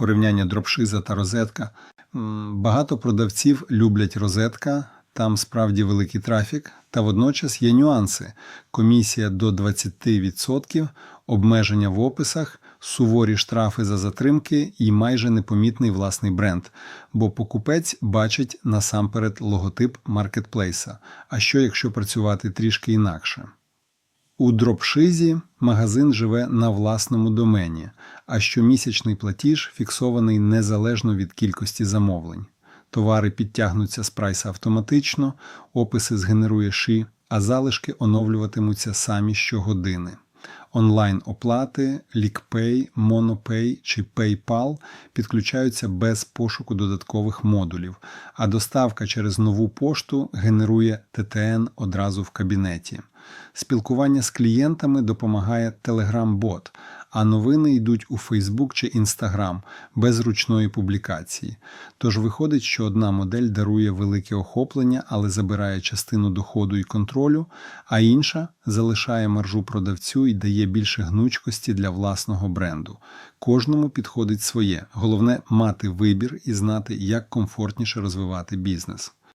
порівняння дропшиза та розетка. Багато продавців люблять розетка, там справді великий трафік, та водночас є нюанси: комісія до 20%, обмеження в описах, суворі штрафи за затримки і майже непомітний власний бренд, бо покупець бачить насамперед логотип маркетплейса. А що якщо працювати трішки інакше? У дропшизі магазин живе на власному домені, а щомісячний платіж фіксований незалежно від кількості замовлень. Товари підтягнуться з прайса автоматично, описи згенерує ши, а залишки оновлюватимуться самі щогодини. Онлайн-оплати, LickPay, MonoPay чи PayPal підключаються без пошуку додаткових модулів, а доставка через нову пошту генерує ТТН одразу в кабінеті. Спілкування з клієнтами допомагає Telegram-бот, а новини йдуть у Facebook чи Instagram без ручної публікації. Тож виходить, що одна модель дарує велике охоплення, але забирає частину доходу і контролю, а інша залишає маржу продавцю і дає більше гнучкості для власного бренду. Кожному підходить своє. Головне мати вибір і знати, як комфортніше розвивати бізнес.